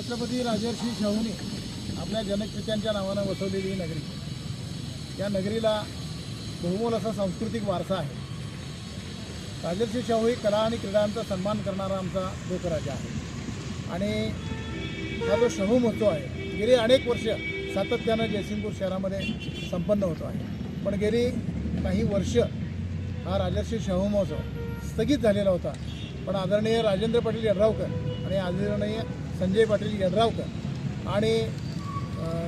छत्रपती राजर्षी शाहूने आपल्या जनकपित्यांच्या नावानं वसवलेली ही नगरी. या नगरीला बहुमोल असा सांस्कृतिक वारसा आहे. राजर्षी शाहू ही कला आणि क्रीडांचा सन्मान करणारा आमचा लोकराजा आहे. आणि हा जो शाहू महोत्सव आहे गेली अनेक वर्ष सातत्यानं जयसिंगपूर शहरामध्ये संपन्न होतो आहे. पण गेली काही वर्ष हा राजर्षी शाहू महोत्सव स्थगित झालेला होता. पण आदरणीय राजेंद्र पाटील यड्रावकर आणि आदरणीय संजय पाटील यड्रावकर आणि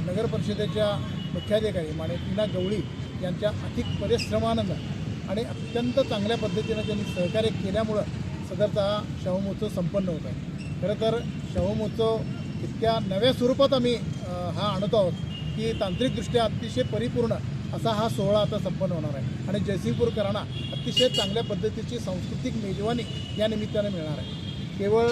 नगर परिषदेच्या मुख्याधिकारी माने टीना गवळी यांच्या अतिक परिश्रमानं आणि अत्यंत चांगल्या पद्धतीनं त्यांनी सहकार्य केल्यामुळं सदरचा हा शाहू संपन्न होत आहे. खरं तर शाहू इतक्या नव्या स्वरूपात आम्ही हा आणत आहोत की तांत्रिकदृष्ट्या अतिशय परिपूर्ण असा हा सोहळा आता संपन्न होणार आहे. आणि जयसिंगपूरकरांना अतिशय चांगल्या पद्धतीची सांस्कृतिक मेजवानी या निमित्ताने मिळणार आहे. केवळ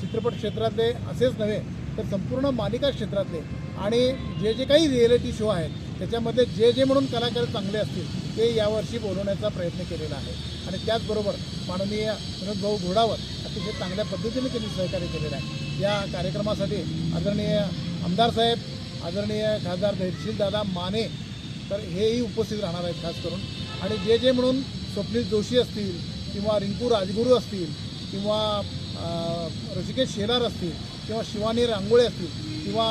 चित्रपट क्षेत्रातले असेच नव्हे तर संपूर्ण मालिका क्षेत्रातले आणि जे जे काही रिएलिटी शो आहेत त्याच्यामध्ये जे जे म्हणून कलाकार चांगले असतील ते यावर्षी बोलवण्याचा प्रयत्न केलेला आहे. आणि त्याचबरोबर माननीय विनोद भाऊ घोडावर अतिशय चांगल्या पद्धतीने त्यांनी सहकार्य केलेलं आहे. या कार्यक्रमासाठी आदरणीय आमदार साहेब आदरणीय खासदार दादा माने तर हेही उपस्थित राहणार आहेत खास करून. आणि जे जे म्हणून स्वप्नील जोशी असतील किंवा रिंकू राजगुरू असतील किंवा ऋषिकेश शेलार असतील किंवा शिवानी रांगोळे असतील किंवा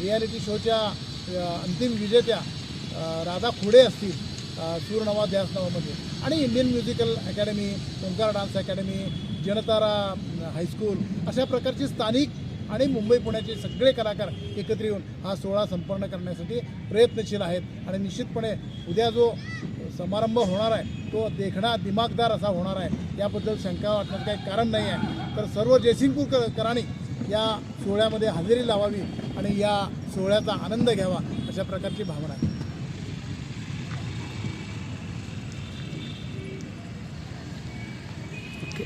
रियालिटी शोच्या अंतिम विजेत्या राधा खुडे असतील सूरनवा ध्यासनवामध्ये. आणि Indian Musical Academy Omkar Dance Academy Jantara high school अशा प्रकारची स्थानिक आणि मुंबई पुण्याचे सगळे कलाकार एकत्र येऊन हा सोहळा संपन्न करण्यासाठी प्रयत्नशील आहेत. आणि निश्चितपणे उद्या जो समारंभ होणार आहे तो देखणा दिमागदार असा होणार आहे. याबद्दल शंका वाटण्याचं काही कारण नाही आहे. तर सर्व जयसिंगपूरकरांनी या सोहळ्यामध्ये हजेरी लावावी आणि या सोहळ्याचा आनंद घ्यावा अशा प्रकारची भावना आहे.